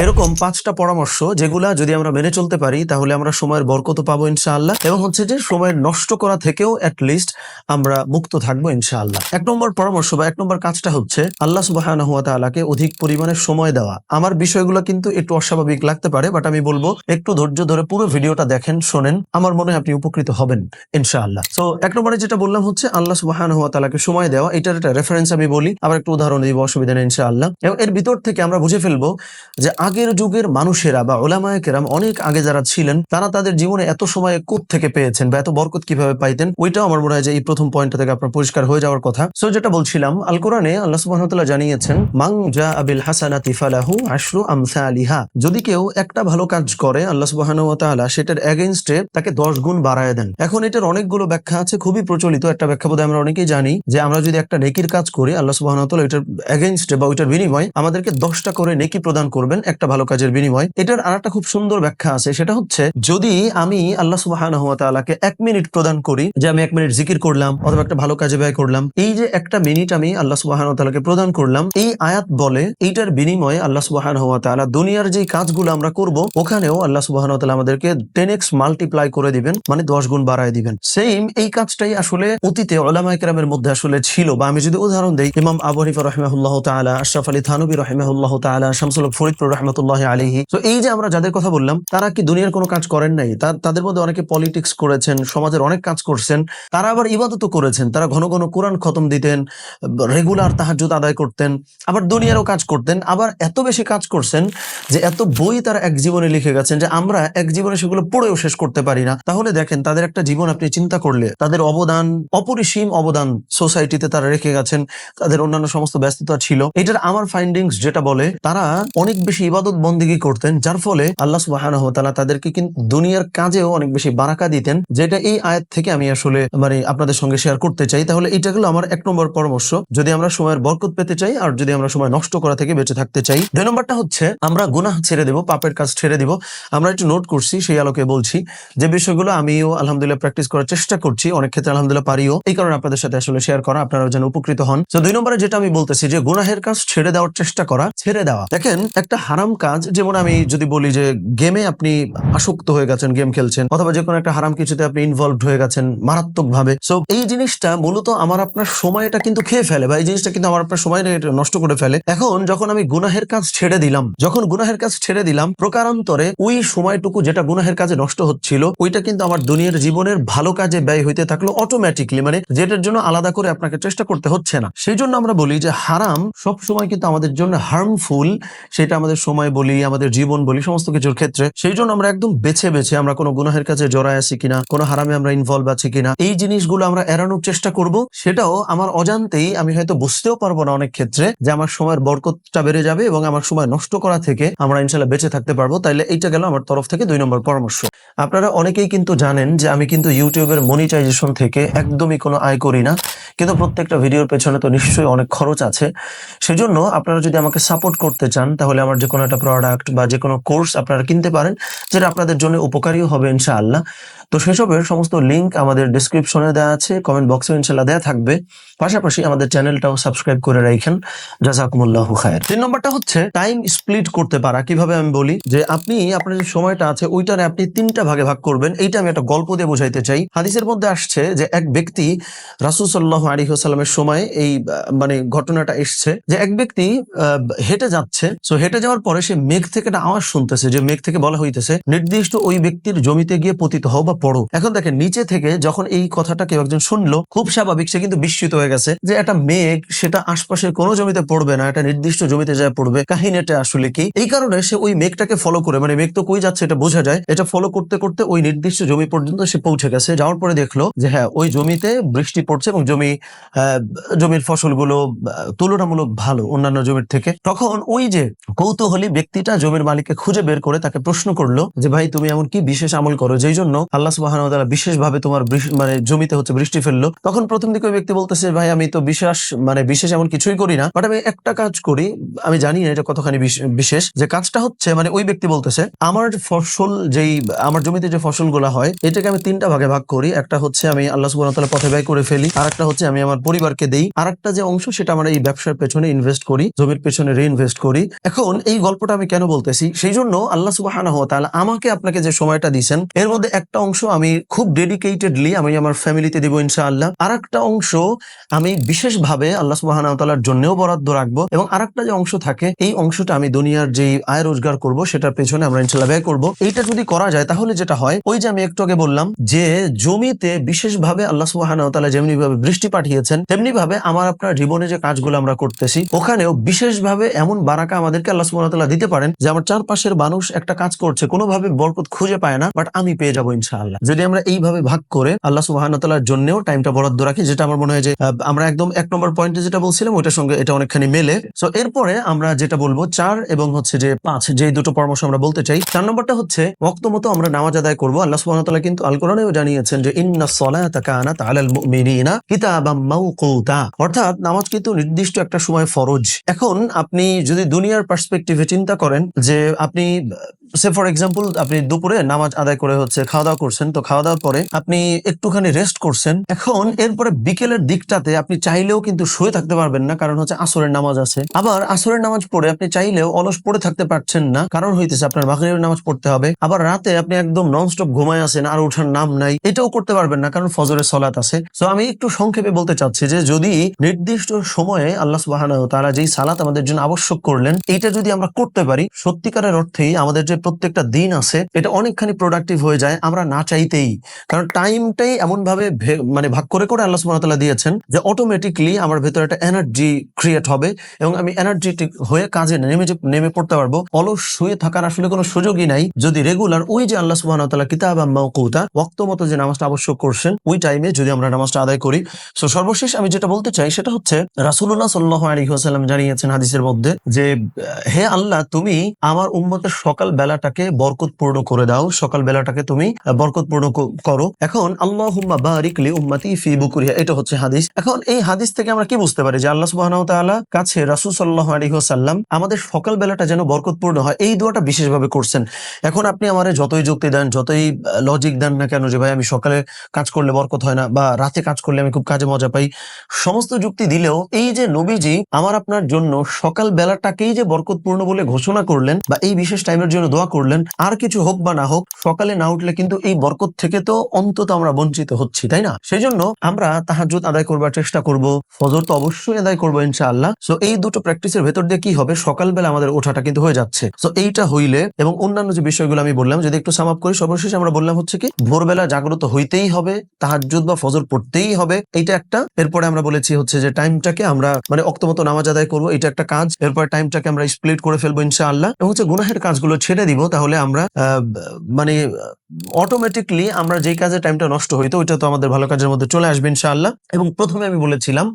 এরকম পাঁচটা পরামর্শ যেগুলা যদি আমরা মেনে চলতে পারি, তাহলে আমরা সময়ের বরকত পাবো ইনশাআল্লাহ। এবং হচ্ছে যে সময়ের নষ্ট করা থেকেও লিস্ট আমরা মুক্ত থাকব ইনশাআল্লাহ। এক নম্বর পরামর্শ বা এক নম্বর কাজটা হচ্ছে, আল্লাহ সুবাহানহু ওয়া তাআলাকে অধিক পরিমাণে সময় দেওয়া। আমার বিষয়গুলো কিন্তু একটু অস্বাভাবিক লাগতে পারে বাট আমি বলব একটু ধৈর্য ধরে পুরো ভিডিওটা দেখেন, শোনেন। আমার মনে হয় আপনি উপকৃত হবেন ইনশাআল্লাহ। তো এক নম্বরে যেটা বললাম হচ্ছে, আল্লাহ সুবাহানহু ওয়া তাআলাকে সময় দেওয়া। এটার একটা রেফারেন্স আমি বলি। আবার একটু উদাহরণ দিব, অসুবিধা নেই ইনশাআল্লাহ। এবং এর ভিতর থেকে আমরা বুঝে ফেলব যে আগের যুগের মানুষেরা বা ওলামায় কেরাম অনেক আগে যারা ছিলেন, তারা তাদের জীবনে এত সময় কোথ থেকে পেয়েছেন বা এত বরকত কীভাবে পাইতেন, ওইটাও আমার মনে হয় যে এই প্রথম পয়েন্টটা থেকে আপনার পরিষ্কার হয়ে যাওয়ার কথা। সো যেটা বলছিলাম আল কোরআনে আল্লাহ তাআলা জানিয়েছেন মাং জা আবিল হাসানাতি ফালাহু আশরু আমসালিহা। যদি কেউ একটা ভালো কাজ করে, আল্লাহ সুবহানাহু সেটার এগেইনস্টে তাকে 10 গুণ বাড়ায় দেন। এখন এটার অনেকগুলো ব্যাখ্যা আছে, খুবই প্রচলিত একটা ব্যাখ্যা বোধহয় আমরা অনেকেই জানি, যে আমরা যদি একটা নেকির কাজ করি, আল্লাহ তাআলা এটার এগেইনস্টে বা ওইটার বিনিময় আমাদেরকে 10টা করে নেকি প্রদান করবেন একটা ভালো কাজের বিনিময়, এটার আরেকটা খুব সুন্দর ব্যাখ্যা আছে, সেটা হচ্ছে যদি আমি আল্লাহ সুবহানাহু ওয়া এক মিনিট প্রদান করি, যে আমি এক মিনিট জিকির করলাম অথবা একটা ভালো কাজে ব্যয় করলাম, এই যে একটা মিনিট আমি আল্লাহ সুবহানাহু ওয়া তাআলাকে প্রদান করলাম, এই আয়াত বলে এইটার বিনিময়ে আল্লাহ সুবহানাহু ওয়া তাআলা দুনিয়ার যে কাজগুলো আমরা করব, ওখানেও আল্লাহ সুবহানাহু ওয়া তাআলা আমাদেরকে 10x মাল্টিপ্লাই করে দিবেন মানে 10 গুণ বাড়ায় দিবেন। সেম এই কাজটাই আসলে অতীতে ওলামায়ে কেরামের মধ্যে আসলে ছিল, বা আমি যদি উদাহরণ দিই, ইমাম আবু হানিফা রাহিমাহুল্লাহ তাআলা, আশরাফ আলী থানবী রাহিমাহুল্লাহ তাআলা, শামসুল ফরিদপুর রাহমাতুল্লাহি আলাইহি। তো এই যে আমরা যাদের কথা বললাম, তারা কি দুনিয়ার কোনো কাজ করেন নাই? তাদের মধ্যে অনেকে পলিটিক্স করেছেন, সমাজের অনেক কাজ করছেন, তারা আবার ইবাদত করেছেন। তারা ঘন ঘন কোরআন খতম দিতেন রেগুলার তাহাজ্জুদ আদায় করতেন, আবার দুনিয়ারও কাজ করতেন, আবার এত বেশি কাজ করছেন যে এত বই তারা এক জীবনে লিখে গেছেন যে আমরা এক জীবনে সেগুলো পড়েও শেষ করতে পারি না। তাহলে দেখেন, তাদের একটা জীবন আপনি চিন্তা করলে, তাদের অবদান, অপরিসীম অবদান সোসাইটিতে তারা রেখে গেছেন, তাদের অন্যান্য সমস্ত ব্যস্ততা ছিল। এটার আমার ফাইন্ডিংস যেটা বলে, তারা অনেক বেশি ইবাদত বন্দিগি করতেন, যার ফলে আল্লাহ তাআলা তাদেরকে কিন্তু দুনিয়ার কাজেও অনেক বেশি বারাকা দিতেন। যেটা এই আয়াত থেকে আমি আসলে মানে আপনাদের সঙ্গে শেয়ার করতে চাই, তাহলে এটা হলো আমার এক নম্বর পরামর্শ। যদি আমরা সময়ের বরকত পেতে চাই, আর যদি আমরা সময় নষ্ট করা থেকে বেঁচে থাকতে চাই, দুই নম্বরটা হচ্ছে, আমরা গুনাহ ছেড়ে দেব, পাপের কাজ ছেড়ে দিব। আমরা একটু নোট করছি, সেই আলোকে বলছি, যে বিষয়গুলো আমিও আলহামদুলিল্লাহ প্র্যাকটিস করার চেষ্টা করছি, অনেক ক্ষেত্রে আলহামদুলিল্লাহ পারিও। এই কারণে আপনাদের সাথে আসলে শেয়ার করা আপনারা যেন উপকৃত হন। তো দুই নম্বরে যেটা আমি বলতেছি, যে গুনাহের কাজ ছেড়ে দেওয়ার চেষ্টা করা, ছেড়ে দেওয়া। দেখেন, একটা কাজ, যেমন আমি যদি বলি যে গেমে আপনি আসক্ত হয়ে গেছেন গেম খেলছেন, অথবা যে কোনো একটা হারাম কিছুতে আপনি ইনভলভড হয়ে গেছেন মারাত্মক ভাবে সো এই জিনিসটা মূলত আমার আপনার সময়টা কিন্তু খেয়ে ফেলে বা এই জিনিসটা কিন্তু আমার আপনার সময় নষ্ট করে ফেলে। এখন যখন আমি গুনাহের কাজ ছেড়ে দিলাম, যখন গুনাহের কাজ ছেড়ে দিলাম, প্রকারান্তরে ওই সময়টুকু যেটা গুনাহের কাজে নষ্ট হচ্ছিল, ওইটা কিন্তু আমার দুনিয়ার জীবনের ভালো কাজে ব্যয় হইতে থাকল অটোমেটিকলি মানে যেটার জন্য আলাদা করে আপনাকে চেষ্টা করতে হচ্ছে না। সেই জন্য আমরা বলি যে হারাম সব সময় কিন্তু আমাদের জন্য হার্মফুল সেটা আমাদের সময় বলি, আমাদের জীবন বলি, সমস্ত কিছুর ক্ষেত্রে, সেই জন্য আমরা একদম বেছে বেছে আমরা কোনো গুনাহের কাছে জড়ায় আছি কিনা, কোনো হারামে আমরা ইনভলভ আছি কিনা, এই জিনিসগুলো আমরা এড়ানোর চেষ্টা করব। সেটাও আমার অজান্তেই আমি হয়তো বুঝতেও পারব না অনেক ক্ষেত্রে যে আমার সময়ের বরকতটা বেড়ে যাবে এবং আমার সময় নষ্ট করা থেকে আমরা ইনশাল্লাহ বেঁচে থাকতে পারব। তাইলে এইটা গেল আমার তরফ থেকে দুই নম্বর পরামর্শ। আপনারা অনেকেই কিন্তু জানেন যে আমি কিন্তু ইউটিউবের মনিটাইজেশন থেকে একদমই কোনো আয় করি না, কিন্তু প্রত্যেকটা ভিডিওর পেছনে তো নিশ্চয়ই অনেক খরচ আছে। সেজন্য আপনারা যদি আমাকে সাপোর্ট করতে চান, তাহলে আমার যে কোনো একটা প্রোডাক্ট বা যে কোনো কোর্স আপনারা কিনতে পারেন, যেটা আপনাদের জন্য উপকারীও হবে ইনশাআল্লাহ। তো সেসবের সমস্ত লিঙ্ক আমাদের ডিসক্রিপশনে দেওয়া আছে কমেন্ট বক্সে ইনশাল্লাহ দেওয়া থাকবে। পাশাপাশি আমাদের চ্যানেলটাও সাবস্ক্রাইব করে রাখেন জাজাকুমুল্লাহ খায়ের। তিন নম্বরটা হচ্ছে টাইম স্প্লিট করতে পারা। কীভাবে আমি বলি? যে আপনি, আপনার যে সময়টা আছে, ওইটারে আপনি তিনটা ভাগে ভাগ করবেন। এইটা আমি একটা গল্প দিয়ে বোঝাইতে চাই। হাদিসের মধ্যে আসছে যে এক ব্যক্তি রাসুল সাল্লাহ আলী সাল্লামের সময় এই মানে ঘটনাটা এসছে যে এক ব্যক্তি হেঁটে যাচ্ছে। সো হেঁটে যাওয়ার পরে সে মেঘ থেকে একটা আওয়াজ শুনতেছে। যে মেঘ থেকে বলা হইতেছে, নির্দিষ্ট ওই ব্যক্তির জমিতে গিয়ে পতিত হও বা পড়ো। এখন দেখেন, নিচে থেকে যখন এই কথাটা কেউ একজন শুনলো, খুব স্বাভাবিক সে কিন্তু বিস্মিত হয়ে গেছে যে একটা মেঘ সেটা আশপাশের কোনো জমিতে পড়বে না, একটা নির্দিষ্ট জমিতে যায় পড়বে। কাহিনীটা আসলে কি? এই কারণে সে ওই মেঘটাকে ফলো করে মানে মেঘ তো কই যাচ্ছে এটা বোঝা যায়, এটা ফলো করতে করতে ওই নির্দিষ্ট জমি পর্যন্ত সে পৌঁছে গেছে। যাওয়ার পরে দেখল যে হ্যাঁ ওই জমিতে বৃষ্টি পড়ছে এবং জমি জমির ফসলগুলো তুলনামূলক ভালো অন্যান্য জমির থেকে। তখন ওই যে কৌতূহলী ব্যক্তিটা জমির মালিককে খুঁজে বের করে তাকে প্রশ্ন করল যে, ভাই, তুমি এমন কি বিশেষ আমল করো যেই জন্য আল্লাহ আল্লাহ সুবাহান তাআলা বিশেষভাবে তোমার মানে জমিতে হচ্ছে বৃষ্টি ফেলল। তখন প্রথম দিকে ওই ব্যক্তি বলতেছে, ভাই, আমি তো বিশ্বাস মানে বিশেষ এমন কিছুই করি না বাট আমি একটা কাজ করি, আমি জানি না এটা কতখানি বিশেষ, যে কাজটা হচ্ছে মানে ওই ব্যক্তি বলতেছে, আমার ফসল যেই, আমার জমিতে যে ফসলগুলো হয়, এটাকে আমি তিনটা ভাগে ভাগ করি, একটা হচ্ছে আমি আল্লাহ ওয়া পথে ব্যয় করে ফেলি আর একটা হচ্ছে আমি আমার পরিবারকে দেই আর একটা যে অংশ সেটা আমরা এই ব্যবসার পেছনে ইনভেস্ট করি, জমির পেছনে রিইনভেস্ট করি। এখন এই গল্পটা আমি কেন বলতেছি? সেই জন্য আল্লাহ তাআলা আমাকে আপনাকে যে সময়টা দিয়েছেন, এর মধ্যে একটা অংশ আমি খুব ডেডিকেটেডলি আমি আমার ফ্যামিলিতে দিব ইনশাআল্লাহ। আর একটা অংশ আমি বিশেষভাবে আল্লাহ ওয়া জন্যও বরাদ্দ রাখব এবং আরেকটা যে অংশ থাকে, এই অংশটা আমি দুনিয়ার যে আয় রোজগার করব সেটার পেছনে আমরা ইনশাল্লাহ ব্যয় করব। এইটা যদি করা যায় তাহলে যেটা হয়, ওই যে আমি একটু আগে বললাম যে জমিতে বিশেষভাবে আল্লাহ ওয়া যেমনি ভাবে বৃষ্টি পাঠিয়েছেন তেমনি ভাবে আমার আপনার জীবনে যে কাজগুলো আমরা করতেছি, ওখানেও বিশেষভাবে এমন বারাকা আমাদেরকে আল্লাহ তাআলা দিতে পারেন যে আমার চারপাশের মানুষ একটা কাজ করছে, কোনোভাবে বরকত খুঁজে পায় না বাট আমি পেয়ে যাব ইনশাআল্লাহ। যদি আমরা এইভাবে ভাগ করে আল্লাহ ওয়া জন্যও টাইমটা বরাদ্দ রাখি, যেটা আমার মনে হয় যে আমরা একদম এক নম্বর পয়েন্টে যেটা বলছিলাম, ওইটার সঙ্গে এটা অনেকখানি মেলে। সো এরপরে আমরা যেটা বলব, চার এবং হচ্ছে যে পাঁচ যে দুটো পরামর্শ আমরা বলতে চাই, চার নম্বরটা হচ্ছে ওয়াক্ত মতো আমরা নামাজ আদায় করব। আল্লাহ ওয়া কিন্তু আল কোরআনেও জানিয়েছেন যে, ইন্না মাওকুতা। অর্থাৎ নামাজ কিন্তু নির্দিষ্ট একটা সময় ফরজ। এখন আপনি যদি দুনিয়ার পার্সপেক্টিভে চিন্তা করেন যে, আপনি, সে ফর এক্সাম্পল আপনি দুপুরে নামাজ আদায় করে হচ্ছে খাওয়া দাওয়া করছেন তো খাওয়া দাওয়ার পরে আপনি একটুখানি রেস্ট করছেন। এখন এরপরে বিকেলের দিকটাতে আপনি চাইলেও কিন্তু শুয়ে থাকতে পারবেন না, কারণ হচ্ছে আসরের নামাজ আছে। আবার আসরের নামাজ পড়ে আপনি চাইলেও অলস পড়ে থাকতে পারছেন না, কারণ হইতেছে আপনার মাগরিবের নামাজ পড়তে হবে। আবার রাতে আপনি একদম ননস্টপ ঘুমায় আছেন, আর ওঠার নাম নাই, এটাও করতে পারবেন না, কারণ ফজরের সলাত আছে। তো আমি একটু সংক্ষেপে বলতে চাচ্ছি যে, যদি নির্দিষ্ট সময়ে আল্লাহ ওয়া তাআলা যেই সালাত আমাদের জন্য আবশ্যক করলেন, এটা যদি আমরা করতে পারি, সত্যিকারের অর্থেই আমাদের যে প্রত্যেকটা দিন আছে, এটা অনেকখানি প্রোডাক্টিভ হয়ে যায়। আমরা না চাইতেই। কারণ টাইমটাই এমন ভাবে মানে ভাগ করে করে আল্লাহ তাআলা দিয়েছেন যে অটোমেটিকলি আমার ভেতরে একটা এনার্জি ক্রিয়েট হবে এবং আমি এনার্জেটিক হয়ে কাজে নেমে নেমে পড়তে পারব। অলস শুয়ে থাকার আসলে কোনো সুযোগই নাই। যদি রেগুলার ওই যে আল্লাহ তাআলা কিতাব মাওকুতা ওয়াক্ত মতো যে নামাজটা আবশ্যক করছেন, ওই টাইমে যদি আমরা নামাজটা আদায় করি সো সর্বশেষ আমি যেটা বলতে চাই সেটা হচ্ছে, রাসূলুল্লাহ সাল্লাল্লাহু আলী ওয়াসাল্লাম জানিয়েছেন হাদিসের মধ্যে যে, হে আল্লাহ, তুমি আমার উম্মতের সকাল বেলাটাকে বরকতপূর্ণ করে দাও। সকাল বেলাটাকে তুমি বরকতপূর্ণ করো। এখন আল্লাহুম্মা বারিক লি উম্মতি ফি বুকুরিহা, এটা হচ্ছে হাদিস। এখন এই হাদিস থেকে আমরা কি বুঝতে পারি যে আল্লাহ ওয়া কাছে রাসূল সাল্লাল্লাহু আলাইহি ওয়াসাল্লাম আমাদের সকাল বেলাটা যেন বরকতপূর্ণ হয়, এই দোয়াটা বিশেষভাবে করছেন। এখন আপনি আমারে যতই যুক্তি দেন, যতই লজিক দেন না কেন যে ভাই আমি সকালে কাজ করলে বরকত হয় না বা রাতে কাজ করলে আমি খুব কাজে মজা পাই, সমস্ত যুক্তি দিলেও এই যে নবীজি আমার আপনার জন্য সকাল বেলাটাকেই যে বরকতপূর্ণ বলে ঘোষণা করলেন বা এই বিশেষ টাইমের জন্য দোয়া করলেন, আর কিছু হোক বা না হোক, সকালে না উঠলে কিন্তু এই বরকত থেকে তো অন্তত আমরা বঞ্চিত হচ্ছি, তাই না? সেই জন্য আমরা তাহাজুদ আদায় করবার চেষ্টা করব। ফজর তো অবশ্যই আদায় করব, ইনশাআল্লাহ। সো এই দুটো প্র্যাকটিসের ভেতর দিয়ে কি হবে? সকালবেলা আমাদের ওঠাটা কিন্তু হয়ে যাচ্ছে। সো এইটা হইলে এবং অন্যান্য যে বিষয়গুলো আমি বললাম, যদি একটু সাম আপ করি, সর্বশেষ আমরা বললাম হচ্ছে কি, ভোরবেলা জাগ্রত হইতেই হবে, তাহাজ্জুদ বা ফজর পড়তেই হবে, এইটা একটা। এরপরে আমরা বলেছি হচ্ছে যে টাইমটাকে আমরা মানে অক্তমতো নামাজ আদায় করব এটা একটা কাজ। এরপর টাইমটাকে আমরা স্প্লিট করে ফেলব, ইনশাআল্লাহ। এবং হচ্ছে গুনাহের কাজগুলো ছেড়ে দিব, তাহলে আমরা মানে অটোমেটিকলি আমরা যেই কাজে টাইমটা নষ্ট হইতো ওইটা তো আমাদের ভালো কাজের মধ্যে চলে আসবে ইনশাআল্লাহ। এবং প্রথমে আমি বলেছিলাম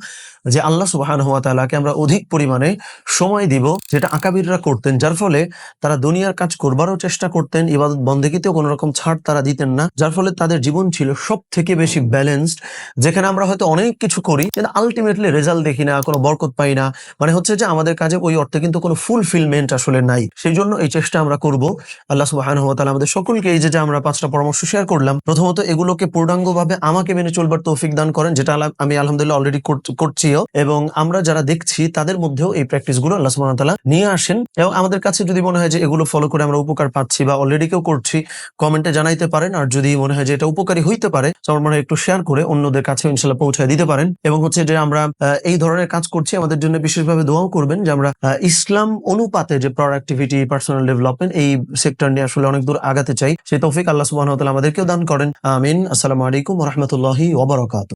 যে আল্লাহ সুবহানাহু ওয়া তালাকে আমরা অধিক পরিমাণে সময় দিব যেটা আকাবিররা করতেন, যার ফলে তারা দুনিয়ার কাজ করবারও চেষ্টা করতেন, ইবাদত বন্দেগীতেও কোনো রকম ছাড় তারা দিতেন না, যার ফলে তাদের জীবন ছিল সব থেকে বেশি ব্যালেন্সড যেখানে আমরা হয়তো অনেক কিছু করি, কিন্তু আলটিমেটলি রেজাল্ট দেখি না, কোনো বরকত পাই না। মানে হচ্ছে যে আমাদের কাজে ওই অর্থে কিন্তু কোনো ফুলফিলমেন্ট আসলে নাই। সেই জন্য এই চেষ্টা আমরা করব। আল্লাহ সুবহানাহু ওয়া তালা আমাদের সকলকে এই যে যে আমরা পাঁচটা পরামর্শ শেয়ার করলাম। প্রথমত এগুলোকে পূর্ণাঙ্গভাবে আমাকে মেনে চলবার তৌফিক দান করেন, যেটা আমি আলহামদুলিল্লাহ অলরেডি করছিও। এবং আমরা যারা দেখছি, তাদের মধ্যেও এই প্র্যাকটিসগুলো আল্লাহ ওয়া নিয়ে আসেন। এবং আমাদের কাছে যদি মনে হয় যে এগুলো ফলো করে আমরা উপকার পাচ্ছি বা অলরেডি কেউ করছি কমেন্টে জানাইতে পারেন। আর যদি মনে হয় যে এটা উপকারী হইতে পারে আমার মনে হয় একটু শেয়ার করে অন্যদের কাছে ইনশাল্লাহ পৌঁছায় দিতে পারেন। এবং হচ্ছে যে আমরা এই ধরনের কাজ করছি, আমাদের জন্য বিশেষভাবে দোয়াও করবেন যে আমরা ইসলাম অনুপাতে যে প্রোডাক্টিভিটি পার্সোনাল ডেভেলপমেন্ট এই সেক্টর নিয়ে আসলে অনেক দূর আগাতে চাই, সেই তৌফিক আল্লাহ তাআলা আমাদেরকেও দান করেন। আমিন। আসসালামু আলাইকুম রাহমাতুল্লাহি ওয়া বারাকাতুহু।